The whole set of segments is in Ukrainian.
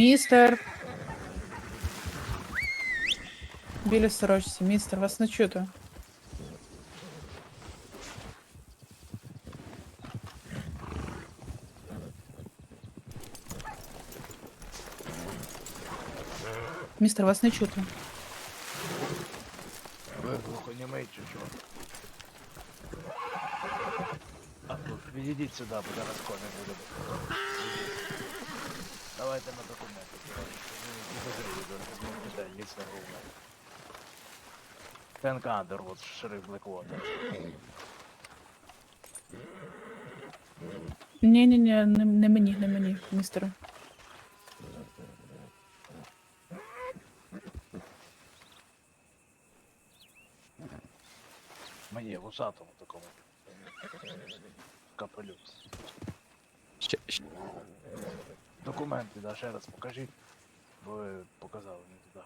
Містер. Біля сорочці, містер, вас не чути. Містер, вас не чути. Ви глухонімий чи що? А ну, відійдіть сюди, бо зараз кони буде. Лісно грубо. Андервуд, шериф Блеквотер. Ні, ні, ні, не, не мені, не мені, містере. Мені в усатому такому. Капелюс. Ще, ще. Документи, да, ще раз покажіть. Бо ви показали не туди.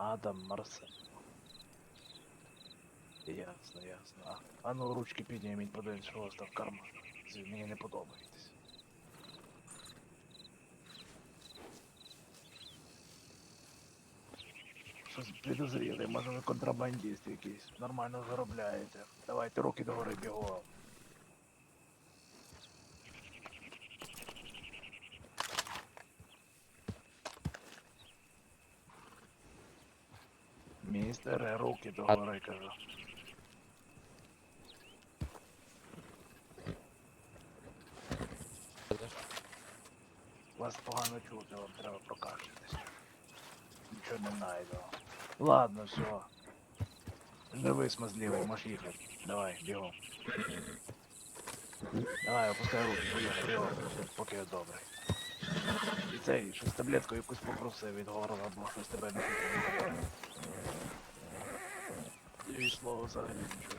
Адам Марсен. Ясно, ясно. А, а ну ручки підніміть, подивіться, що у вас в карманах. Ви Мені не подобаєтесь. Щось підозріле, може ви контрабандист якийсь. Нормально заробляєте. Давайте руки догори бігом. Містере, руки догори, кажу. Вас погано чути, вам треба прокашлятись. Нічого не знайду. Ладно, все. Живий смазливий, можеш їхати. Давай, бігом. Давай, опускай руки, поїхали, бігом, поки я добрий. І цей, щось таблетку якусь попросив від горла, бо щось тебе не чути. Слово взагалі не чути.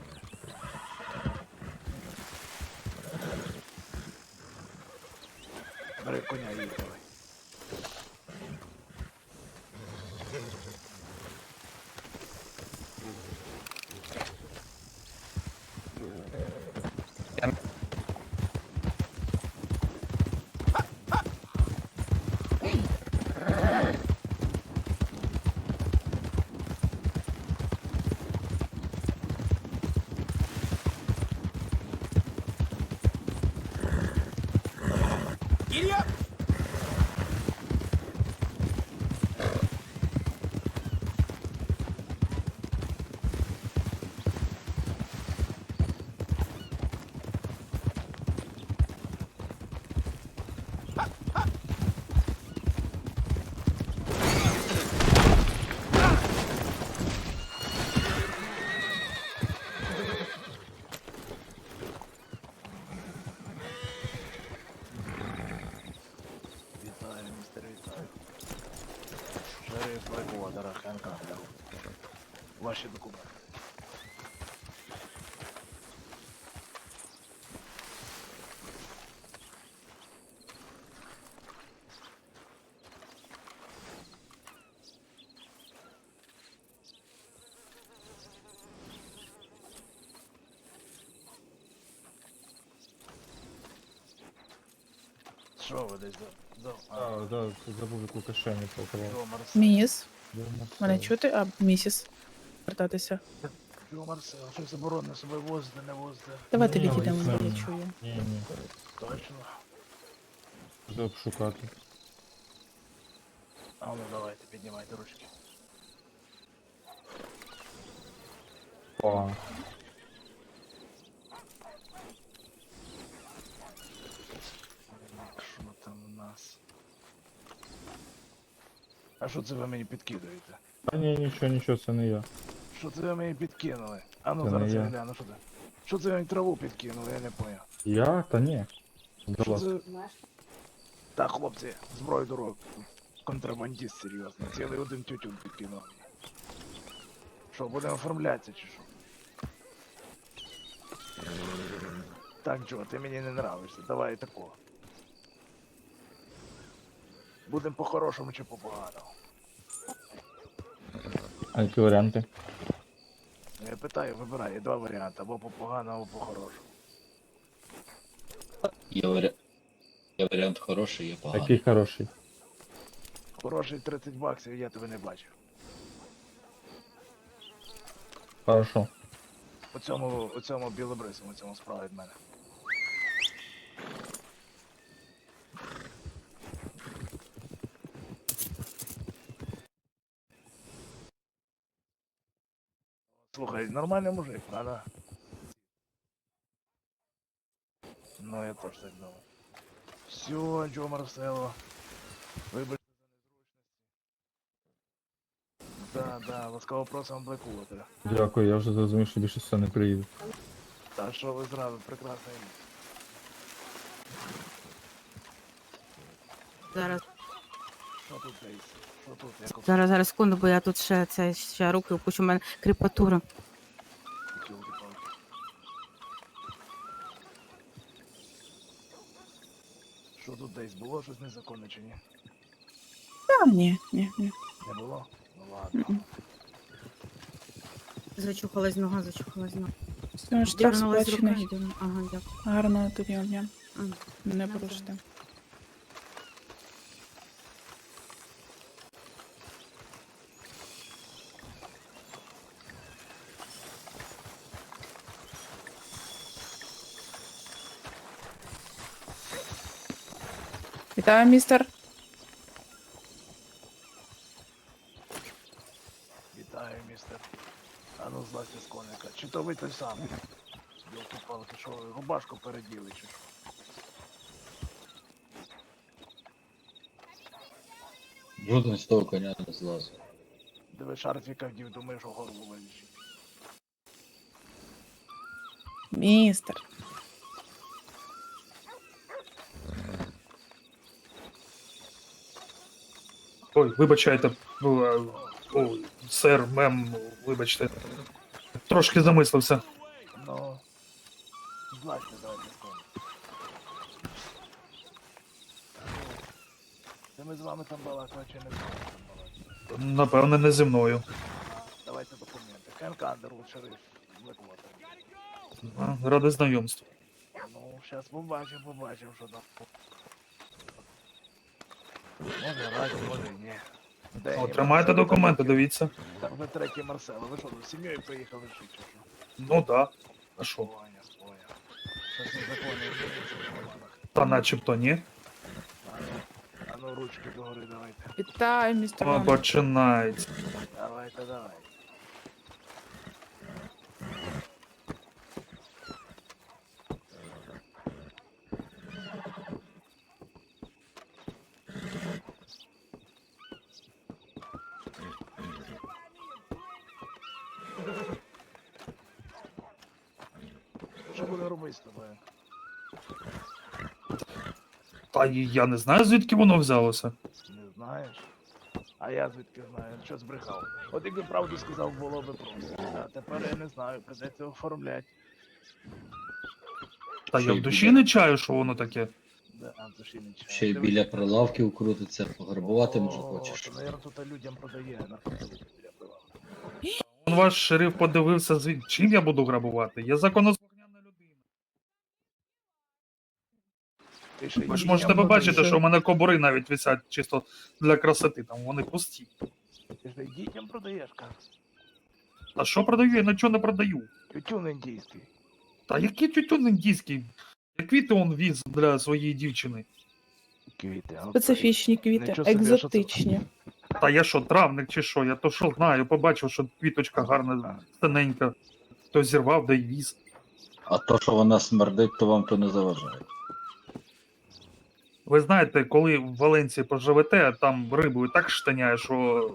Бери коня і давай. Вітаю, Ваші документи. Що ви десь до, до, а, А, да, забув яку кишеню поклав. до Марсела? Міс, Де мене Марсель? чути, а місіс. Вертатися. До Марсела, що заборонено себе возити, не возити. Давайте Ні, відійдемо, я чую. Ні, ні. Точно. Треба обшукати. А ну давайте, піднімайте ручки. О, Так, Що там у нас? А що це ви мені підкидуєте? Та ні, нічого, нічого, це не я. Що це ви мені підкинули? А ну Це зараз я я. гляну, що це? Що це ви мені траву підкинули, я не поняв. Я? Та ні. До Що це? Так, хлопці, зброю дорог. Контрабандист серйозно. Цілий один тютюн підкинув мені. Що, будемо оформлятися чи що? Так, Джо, ти мені не нравишся. Давай такого. Будемо по-хорошому чи по-поганому? А які варіанти? Я питаю, вибирай, є два варіанти, або по поганому, або по хорошому. Є, варі... Є варіант хороший, є поганий. Який хороший. Хороший 30 баксів, я тебе не бачив. Хорошо. У цьому, у цьому білобрисому, у цьому справа від мене. Слухай, нормальний мужик, правда? Ну, я теж так думаю. Все, Джо Марсело. Вибачте за незручності. Да, да, ласкаво просимо Блеквотера. Дякую, я вже зрозумів, що більше сюди не приїду. Та що ви зразу, прекрасне місце. Зараз, Що тут Дейс? Що тут? Зараз, зараз, секунду, бо я тут ще це ще руки опущу, у мене кріпатура. Що тут десь було щось незаконне чи ні? Та ні, ні, ні. Не було? Ну ладно. Мгм. Зачухалась нога, зачухалась нога. Все, штраф Дернулась рука. сплачений. Ага, дякую. Гарного тобі дня. М. Не Дякую. порушити. Вітаю, містер. Вітаю, містер. А ну злазьте з коника. Чи то ви той самий? Тілки-палки, що ви рубашку переділи чи що? Жоден з того коня не злазив. Диви шарфіка вдів, думаю, що горло вилічить. Містер. Ой, вибачайте, е, о, сер, мем, вибачте. Трошки замислився. Ну, злазьте, давайте коника. Це ми з вами там балакали чи не з вами там балакали? Напевне, не зі мною. Давайте документи. Хенк Андервуд, шериф Блеквотер. Ради знайомству. Ну, зараз побачимо, побачимо, що там. Може раді, може і ні. Де О, є тримайте Марсело? документи, дивіться. Там вже третій Марсело. Ви що, з сім'єю приїхали жити? Ну да. А що? Поняв, поняв. Щось незаконне відбувається в карманах. Та начебто ні. А ну, А ну, ручки догори давайте. Вітаю, містер. О, Ван. починається. Давайте, давайте. Буде робити з тобою? Та я не знаю, звідки воно взялося. Не знаєш? А я звідки знаю, що збрехав. От якби правду сказав, було би просто. А тепер я не знаю, придеться оформляти. Та Ще я в душі біля- не чаю, що воно таке. Да, це ще не чаю. Ще й Дивись. біля прилавків крутиться, пограбувати може О, хочеш. то, Наверно, тут людям продає наркотики біля прилавка. Он ваш шериф подивився, звід- чим я буду грабувати. Я законослухняна Ти Ви ж можете побачити, що в мене кобури навіть висять чисто для красоти, там вони пусті. Ти ж дітям продаєш, кажеш. А що продаю? Я нічого не продаю. Тютюн індійський. Та який тютюн індійський? Я квіти он віз для своєї дівчини. Квіти. а? Специфічні квіти, Нічого собі, а що це? екзотичні. Та я що, травник чи що? Я то що знаю, побачив, що квіточка гарна, тоненька. Хтось зірвав, да й віз. А то, що вона смердить, то вам то не заважає. Ви знаєте, коли в Валенції поживете, там рибою так штаняє, що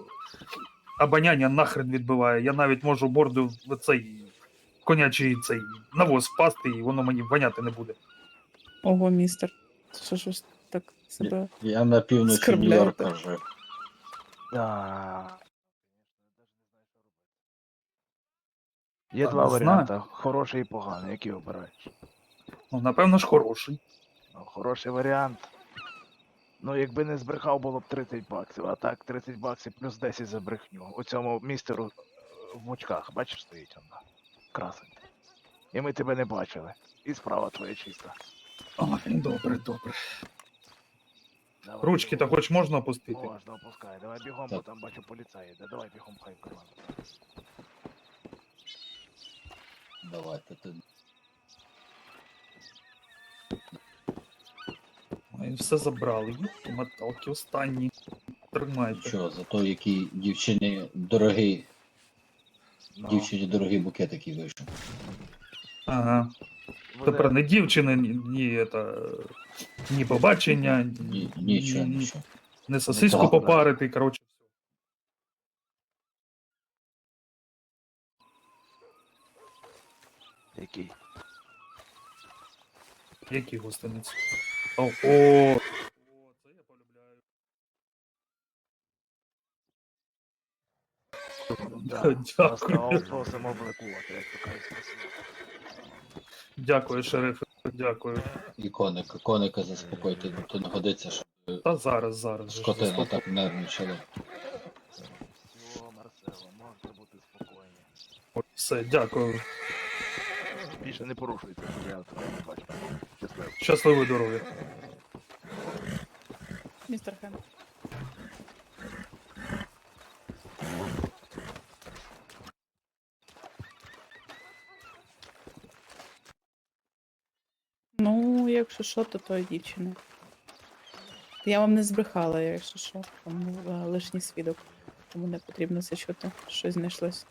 обоняння нахрен відбиває. Я навіть можу борду в цей конячий цей навоз впасти, і воно мені воняти не буде. Ого, містер. Що ж ви так себе. Я на півночі. Нью-Йорка жив. Є два варіанти: хороший і поганий. Який обираєш? Ну, напевно ж, хороший. Ну, хороший варіант. Ну, якби не збрехав, було б 30 баксів, а так 30 баксів плюс 10 за брехню. У цьому містеру е, в очках, бачиш, стоїть вона. Красень. І ми тебе не бачили. І справа твоя чиста. Ой, добре, добре. Давай, Ручки то хоч можна опустити? Можна, опускай. Давай бігом, бо там бачу поліцаї. Да, давай бігом, хай в карман. Давайте ти. Ой, все забрали. Єпті Металки останні. Тримайте. Що, за то, який дівчині дорогий, Ну, дівчині дорогий букет, який вийшов. Ага. буде- Тепер не дівчини, ні, ні, это, ні побачення, Ні, нічого, ні, нічого. не сосиску Добре. попарити, коротше. Який? Які гостиниці? О, це я полюбляю. Да, Дякую. Просимо блокувати, як то кажуть. Дякую, шериф, дякую. І коника, коника заспокойте, бо то не годиться, щоб Та зараз, зараз. скотина так нервничала. Все, Марсело, можете бути спокійні. Все, дякую. Більше не порушуйте, щоб я тебе не бачив. Щасливо. Щасливої дороги. Містер Хэн. Ну, якщо що, то то дівчина. Я вам не збрехала, якщо що, там е, лишній свідок. Тому не потрібно це чути. Щось знайшлось.